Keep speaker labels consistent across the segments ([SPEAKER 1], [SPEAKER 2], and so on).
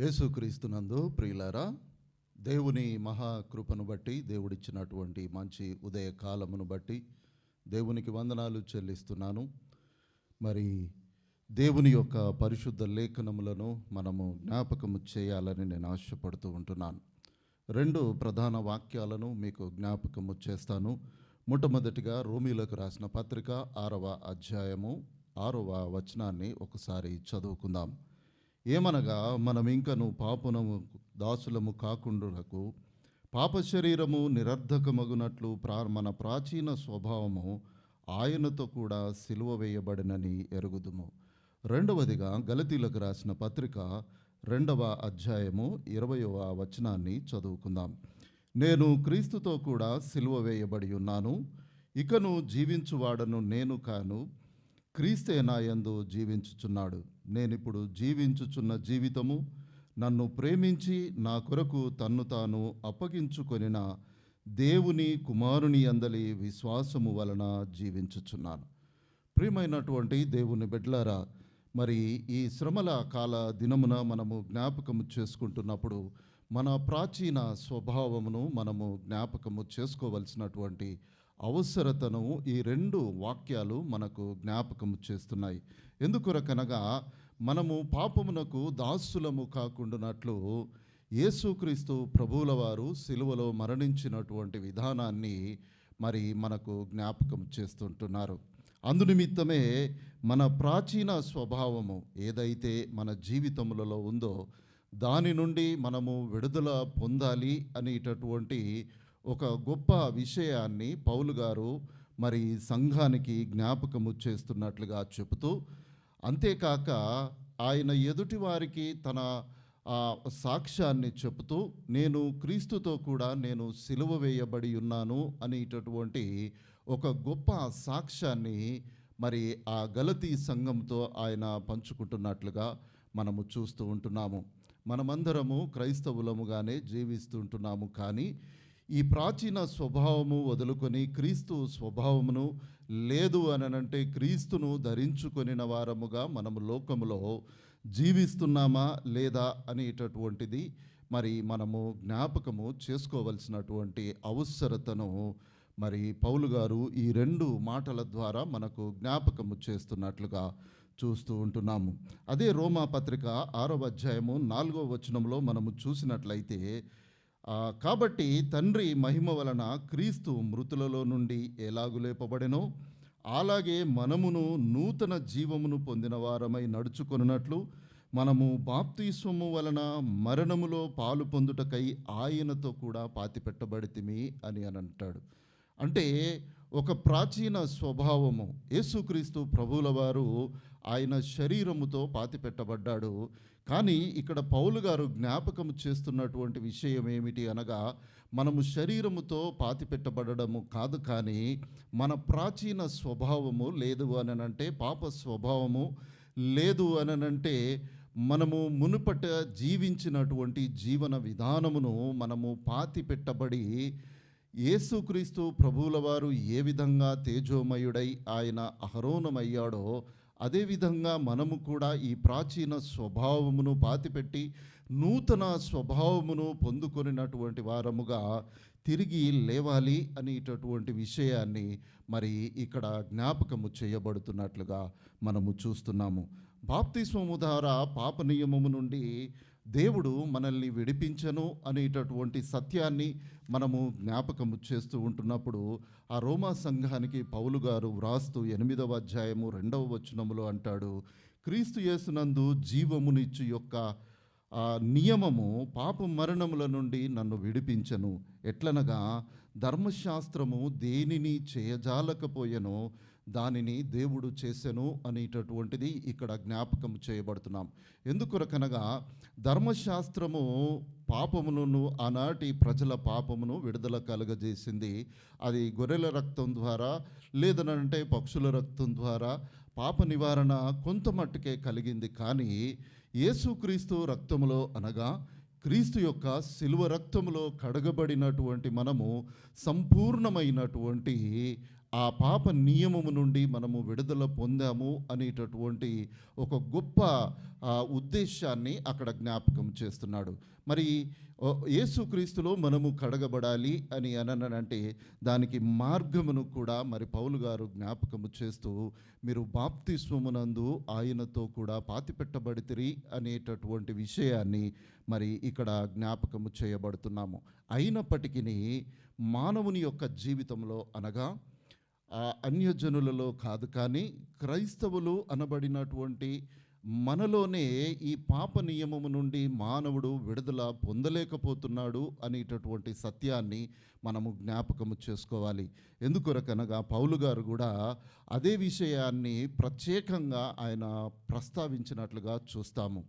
[SPEAKER 1] యేసుక్రీస్తునందు ప్రియులారా దేవుని మహాకృపను బట్టి దేవుడిచ్చినటువంటి మంచి ఉదయ కాలమును బట్టి దేవునికి వందనాలు చెల్లిస్తున్నాను. మరి దేవుని యొక్క పరిశుద్ధ లేఖనములను మనము జ్ఞాపకము చేయాలని నేను ఆశపడుతూ ఉంటున్నాను. రెండు ప్రధాన వాక్యాలను మీకు జ్ఞాపకము చేస్తాను. మొట్టమొదటిగా రోమిలకు రాసిన పత్రిక ఆరవ అధ్యాయము ఆరవ వచనాన్ని ఒకసారి చదువుకుందాం. ఏమనగా మనం ఇంకను పాపునము దాసులము కాకుండునకు పాప శరీరము నిరర్ధకమగునట్లు ప్రా మన ప్రాచీన స్వభావము ఆయనతో కూడా సిలువ వేయబడినని ఎరుగుదుము. రెండవదిగా గలతీలకు రాసిన పత్రిక రెండవ అధ్యాయము ఇరవయవ వచనాన్ని చదువుకుందాం. నేను క్రీస్తుతో కూడా సిలువ వేయబడి ఉన్నాను. ఇకను జీవించువాడను నేను కాను. క్రీస్తే నాయందు జీవించుచున్నాడు. నేను నేనిప్పుడు జీవించుచున్న జీవితము నన్ను ప్రేమించి నా కొరకు తన్ను తాను అప్పగించుకొనిన దేవుని కుమారుని అందలి విశ్వాసము వలన జీవించుచున్నాను. ప్రియమైనటువంటి దేవుని బిడ్లారా మరి ఈ శ్రమల కాల దినమున మనము జ్ఞాపకము చేసుకుంటున్నప్పుడు మన ప్రాచీన స్వభావమును మనము జ్ఞాపకము చేసుకోవలసినటువంటి అవసరతను ఈ రెండు వాక్యాలు మనకు జ్ఞాపకం చేస్తున్నాయి. ఎందుకొరకనగా మనము పాపమునకు దాసులము కాకుండానట్లు యేసుక్రీస్తు ప్రభువుల వారు సిలువలో మరణించినటువంటి విధానాన్ని మరి మనకు జ్ఞాపకం చేస్తుంటున్నారు. అందునిమిత్తమే మన ప్రాచీన స్వభావము ఏదైతే మన జీవితములలో ఉందో దాని నుండి మనము విడుదల పొందాలి అనేటటువంటి ఒక గొప్ప విషయాన్ని పౌలు గారు మరి సంఘానికి జ్ఞాపకము చేస్తున్నట్లుగా చెబుతూ అంతేకాక ఆయన ఎదుటి వారికి తన ఆ, సాక్ష్యాన్ని చెబుతూ నేను క్రీస్తుతో కూడా నేను సిలువ వేయబడి ఉన్నాను అనేటటువంటి ఒక గొప్ప సాక్ష్యాన్ని మరి ఆ గలతీ సంఘంతో ఆయన పంచుకుంటున్నట్లుగా మనము చూస్తూ ఉంటున్నాము. మనమందరము క్రైస్తవులముగానే జీవిస్తుంటున్నాము కానీ ఈ ప్రాచీన స్వభావము వదులుకొని క్రీస్తు స్వభావమును లేదు అనంటే క్రీస్తును ధరించుకొనిన వారముగా మనము లోకములో జీవిస్తున్నామా లేదా అనేటటువంటిది మరి మనము జ్ఞాపకము చేసుకోవలసినటువంటి అవసరతను మరి పౌలు గారు ఈ రెండు మాటల ద్వారా మనకు జ్ఞాపకము చేస్తున్నట్లుగా చూస్తూ ఉంటున్నాము. అదే రోమా పత్రిక ఆరవ అధ్యాయము నాలుగవ వచనంలో మనము చూసినట్లయితే కాబట్టి తండ్రి మహిమ వలన క్రీస్తు మృతులలో నుండి ఎలాగు లేపబడెనో అలాగే మనమును నూతన జీవమును పొందిన వారమై నడుచుకొనున్నట్లు మనము బాప్తీస్వము వలన మరణములో పాలు పొందుటకై ఆయనతో కూడా పాతిపెట్టబడితిమి అని అని అంటాడు. అంటే ఒక ప్రాచీన స్వభావము. యేసుక్రీస్తు ప్రభువుల వారు ఆయన శరీరముతో పాతిపెట్టబడ్డాడు. కానీ ఇక్కడ పౌలు గారు జ్ఞాపకం చేస్తున్నటువంటి విషయం ఏమిటి అనగా మనము శరీరముతో పాతిపెట్టబడము కాదు కానీ మన ప్రాచీన స్వభావము లేదు అనంటే పాప స్వభావము లేదు అనంటే మనము మునుపట జీవించినటువంటి జీవన విధానమును మనము పాతి పెట్టబడి యేసుక్రీస్తు ప్రభువుల వారు ఏ విధంగా తేజోమయుడై ఆయన అహరోనమయ్యాడో అదేవిధంగా మనము కూడా ఈ ప్రాచీన స్వభావమును పాతిపెట్టి నూతన స్వభావమును పొందుకొనినటువంటి వారముగా తిరిగి లేవాలి అనేటటువంటి విషయాన్ని మరి ఇక్కడ జ్ఞాపకము చేయబడుతున్నట్లుగా మనము చూస్తున్నాము. బాప్తిస్వము ద్వారా పాప నియమము నుండి దేవుడు మనల్ని విడిపించను అనేటటువంటి సత్యాన్ని మనము జ్ఞాపకము చేస్తూ ఉంటున్నప్పుడు ఆ రోమా సంఘానికి పౌలు గారు వ్రాస్తూ ఎనిమిదవ అధ్యాయము రెండవ వచనములో అంటాడు క్రీస్తు యేసునందు జీవమునిచ్చు యొక్క ఆ నియమము పాప మరణముల నుండి నన్ను విడిపించను. ఎట్లనగా ధర్మశాస్త్రము దేనిని చేయజాలకపోయెనో దానిని దేవుడు చేసెను అనేటటువంటిది ఇక్కడ జ్ఞాపకం చేయబడుతున్నాం. ఎందుకొరకనగా ధర్మశాస్త్రము పాపమును ఆనాటి ప్రజల పాపమును విడుదల కలుగజేసింది. అది గొర్రెల రక్తం ద్వారా లేదనంటే పక్షుల రక్తం ద్వారా పాప నివారణ కొంత మట్టుకే కలిగింది. కానీ యేసుక్రీస్తు రక్తములో అనగా క్రీస్తు యొక్క శిలువ రక్తములో కడగబడినటువంటి మనము సంపూర్ణమైనటువంటి ఆ పాప నియమము నుండి మనము విడుదల పొందాము అనేటటువంటి ఒక గొప్ప ఉద్దేశాన్ని అక్కడ జ్ఞాపకం చేస్తున్నాడు. మరి యేసుక్రీస్తులో మనము కడగబడాలి అని అననంటే దానికి మార్గమును కూడా మరి పౌలు గారు జ్ఞాపకము చేస్తూ మీరు బాప్తిస్వమునందు ఆయనతో కూడా పాతిపెట్టబడితిరి అనేటటువంటి విషయాన్ని మరి ఇక్కడ జ్ఞాపకము చేయబడుతున్నాము. అయినప్పటికీ మానవుని యొక్క జీవితంలో అనగా అన్యజనులలో కాదు కానీ క్రైస్తవులు అనబడినటువంటి మనలోనే ఈ పాప నియమము నుండి మానవుడు విడుదల పొందలేకపోతున్నాడు అనేటటువంటి సత్యాన్ని మనము జ్ఞాపకము చేసుకోవాలి. ఎందుకొరకనగా పౌలు గారు కూడా అదే విషయాన్ని ప్రత్యేకంగా ఆయన ప్రస్తావించినట్లుగా చూస్తాము.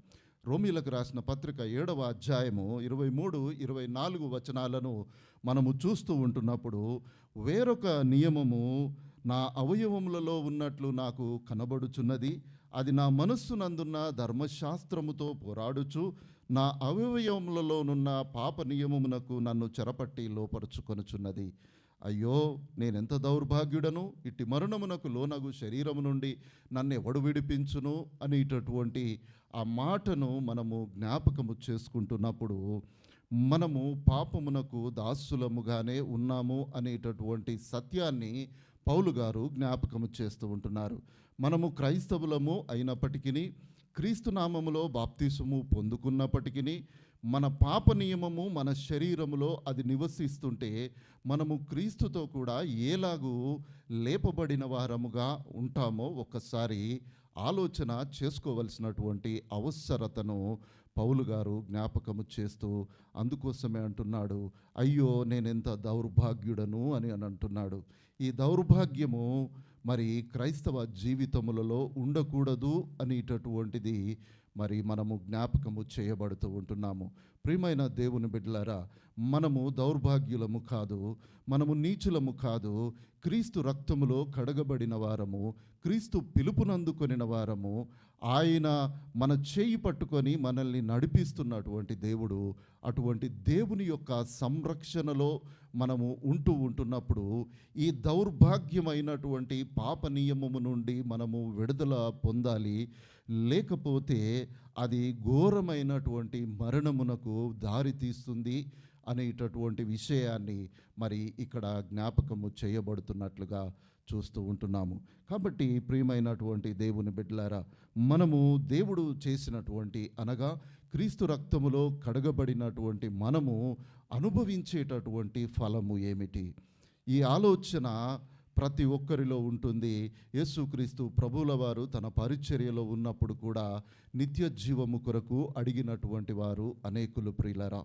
[SPEAKER 1] రోమిలకు రాసిన పత్రిక ఏడవ అధ్యాయము ఇరవై మూడు ఇరవై నాలుగు వచనాలను మనము చూస్తూ ఉంటున్నప్పుడు వేరొక నియమము నా అవయవములలో ఉన్నట్లు నాకు కనబడుచున్నది. అది నా మనస్సునందున్న ధర్మశాస్త్రముతో పోరాడుచు నా అవయవములలోనున్న పాప నియమమునకు నన్ను చెరపట్టి లోపరుచుకొనుచున్నది. అయ్యో నేనెంత దౌర్భాగ్యుడను? ఇట్టి మరణమునకు లోనగు శరీరము నుండి నన్ను ఎవడు విడిపించును అనేటటువంటి ఆ మాటను మనము జ్ఞాపకము చేసుకుంటున్నప్పుడు మనము పాపమునకు దాసులముగానే ఉన్నాము అనేటటువంటి సత్యాన్ని పౌలు గారు జ్ఞాపకము చేస్తూ ఉంటున్నారు. మనము క్రైస్తవులము అయినప్పటికీ క్రీస్తు నామములో బాప్తిసము పొందుకున్నప్పటికీ మన పాప నియమము మన శరీరములో అది నివసిస్తుంటే మనము క్రీస్తుతో కూడా ఏలాగూ లేపబడిన వారముగా ఉంటామో ఒక్కసారి ఆలోచన చేసుకోవలసినటువంటి అవసరతను పౌలు గారు జ్ఞాపకము చేస్తూ అందుకోసమే అంటున్నాడు అయ్యో నేనెంత దౌర్భాగ్యుడను? అని అని అంటున్నాడు. ఈ దౌర్భాగ్యము మరి క్రైస్తవ జీవితములలో ఉండకూడదు అనేటటువంటిది మరి మనము జ్ఞాపకము చేయబడుతూ ఉంటున్నాము. ప్రియమైన దేవుని బిడ్డలారా మనము దౌర్భాగ్యులము కాదు మనము నీచులము కాదు. క్రీస్తు రక్తములో కడగబడిన వారము క్రీస్తు పిలుపునందుకొనిన వారము ఆయన మన చేయి పట్టుకొని మనల్ని నడిపిస్తున్నటువంటి దేవుడు. అటువంటి దేవుని యొక్క సంరక్షణలో మనము ఉంటూ ఉంటున్నప్పుడు ఈ దౌర్భాగ్యమైనటువంటి పాప నియమము నుండి మనము విడుదల పొందాలి. లేకపోతే అది ఘోరమైనటువంటి మరణమునకు దారి తీస్తుంది అనేటటువంటి విషయాన్ని మరి ఇక్కడ జ్ఞాపకము చేయబడుతున్నట్లుగా చూస్తూ ఉంటున్నాము. కాబట్టి ప్రియమైనటువంటి దేవుని బిడ్డలారా మనము దేవుడు చేసినటువంటి అనగా క్రీస్తు రక్తములో కడగబడినటువంటి మనము అనుభవించేటటువంటి ఫలము ఏమిటి? ఈ ఆలోచన ప్రతి ఒక్కరిలో ఉంటుంది. యేసుక్రీస్తు ప్రభువుల వారు తన పరిచర్యలో ఉన్నప్పుడు కూడా నిత్య జీవము కొరకు అడిగినటువంటి వారు అనేకులు ప్రియులరా.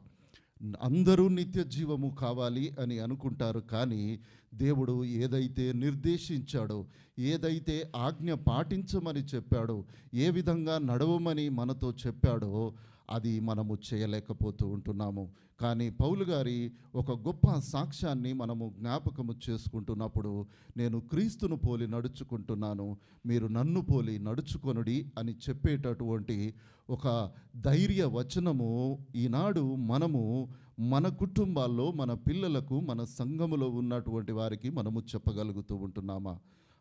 [SPEAKER 1] అందరూ నిత్య జీవము కావాలి అని అనుకుంటారు కానీ దేవుడు ఏదైతే నిర్దేశించాడో ఏదైతే ఆజ్ఞ పాటించమని చెప్పాడో ఏ విధంగా నడవమని మనతో చెప్పాడో అది మనము చేయలేకపోతూ ఉంటున్నాము. కానీ పౌలు గారి ఒక గొప్ప సాక్ష్యాన్ని మనము జ్ఞాపకము చేసుకుంటున్నప్పుడు నేను క్రీస్తును పోలి నడుచుకుంటున్నాను మీరు నన్ను పోలి నడుచుకొనుడి అని చెప్పేటటువంటి ఒక ధైర్య వచనము ఈనాడు మనము మన కుటుంబాల్లో మన పిల్లలకు మన సంఘములో ఉన్నటువంటి వారికి మనము చెప్పగలుగుతూ ఉంటున్నామా?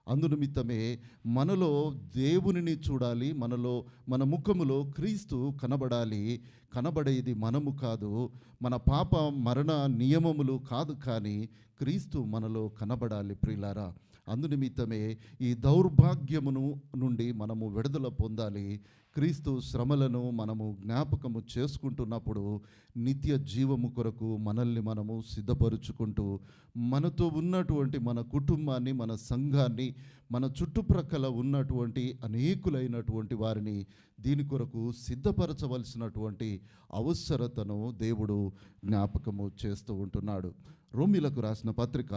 [SPEAKER 1] అందునిమిత్తమే మనలో దేవునిని చూడాలి మనలో మన ముఖములో క్రీస్తు కనబడాలి. కనబడేది మనము కాదు. మన పాప మరణ నియమములు కాదు కానీ క్రీస్తు మనలో కనబడాలి ప్రియులారా. అందునిమిత్తమే ఈ దౌర్భాగ్యమును నుండి మనము విడుదల పొందాలి. క్రీస్తు శ్రమలను మనము జ్ఞాపకము చేసుకుంటున్నప్పుడు నిత్య జీవము కొరకు మనల్ని మనము సిద్ధపరుచుకుంటూ మనతో ఉన్నటువంటి మన కుటుంబాన్ని మన సంఘాన్ని మన చుట్టుప్రక్కల ఉన్నటువంటి అనేకులైనటువంటి వారిని దీని కొరకు సిద్ధపరచవలసినటువంటి అవసరతను దేవుడు జ్ఞాపకము చేస్తూ ఉంటున్నాడు. రోమిలకు రాసిన పత్రిక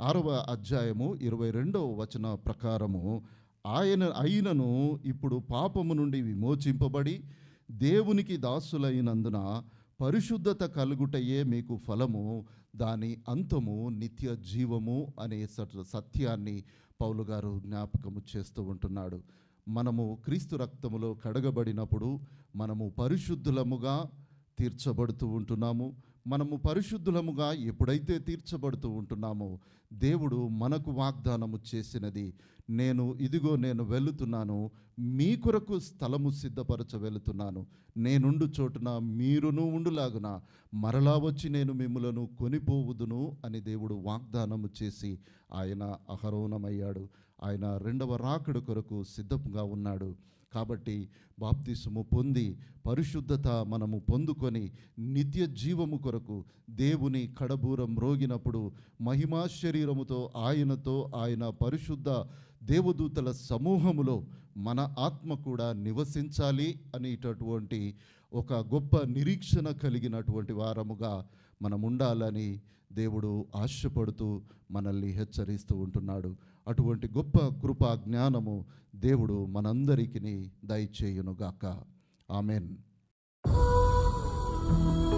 [SPEAKER 1] ఆరవ అధ్యాయము ఇరవై రెండవ వచన ప్రకారము ఆయన అయినను ఇప్పుడు పాపము నుండి విమోచింపబడి దేవునికి దాసులైనందున పరిశుద్ధత కలుగుటయే మీకు ఫలము దాని అంతము నిత్య జీవము అనే సత్యాన్ని పౌలు గారు జ్ఞాపకము చేస్తూ ఉంటున్నాడు. మనము క్రీస్తు రక్తములో కడగబడినప్పుడు మనము పరిశుద్ధులముగా తీర్చబడుతూ ఉంటున్నాము. మనము పరిశుద్ధులముగా ఎప్పుడైతే తీర్చబడుతూ ఉంటున్నామో దేవుడు మనకు వాగ్దానము చేసినది నేను ఇదిగో నేను వెళుతున్నాను. మీ కొరకు స్థలము సిద్ధపరచ వెళుతున్నాను. నేనుండు చోటున మీరును ఉండులాగున మరలా వచ్చి నేను మిమ్ములను కొనిపోవుదును అని దేవుడు వాగ్దానము చేసి ఆయన అహరోనమయ్యాడు. ఆయన రెండవ రాకడు కొరకు సిద్ధంగా ఉన్నాడు. కాబట్టి బాప్తిసము పొంది పరిశుద్ధత మనము పొందుకొని నిత్య జీవము కొరకు దేవుని కడబూరం రోగినప్పుడు మహిమా శరీరముతో ఆయనతో ఆయన పరిశుద్ధ దేవదూతల సమూహములో మన ఆత్మ కూడా నివసించాలి అనేటటువంటి ఒక గొప్ప నిరీక్షణ కలిగినటువంటి వారముగా మనం ఉండాలని దేవుడు ఆశపడుతూ మనల్ని హెచ్చరిస్తూ ఉంటున్నాడు. అటువంటి గొప్ప కృపా జ్ఞానము దేవుడు మనందరికీ దయచేయునుగాక. ఆమెన్.
[SPEAKER 2] Oh